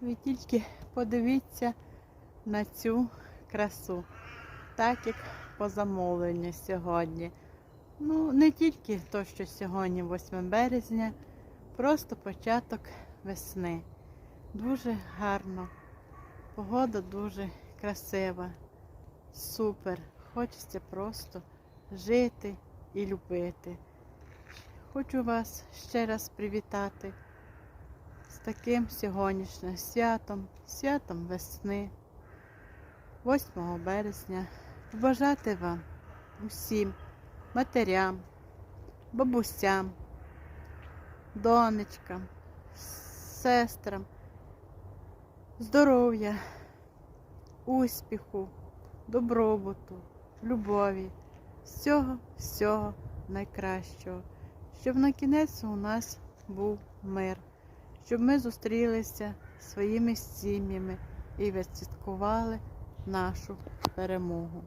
Ви тільки подивіться на цю красу, так як по замовленню сьогодні. Ну, не тільки то, що сьогодні 8 березня, просто початок весни. Дуже гарно. Погода дуже красива, супер. Хочеться просто жити і любити. Хочу вас ще раз привітати таким сьогоднішнім святом, святом весни, 8 березня. Побажати вам усім матерям, бабусям, донечкам, сестрам, здоров'я, успіху, добробуту, любові, всього, всього найкращого, щоб на кінець у нас був мир, щоб ми зустрілися своїми сім'ями і відсвяткували нашу перемогу.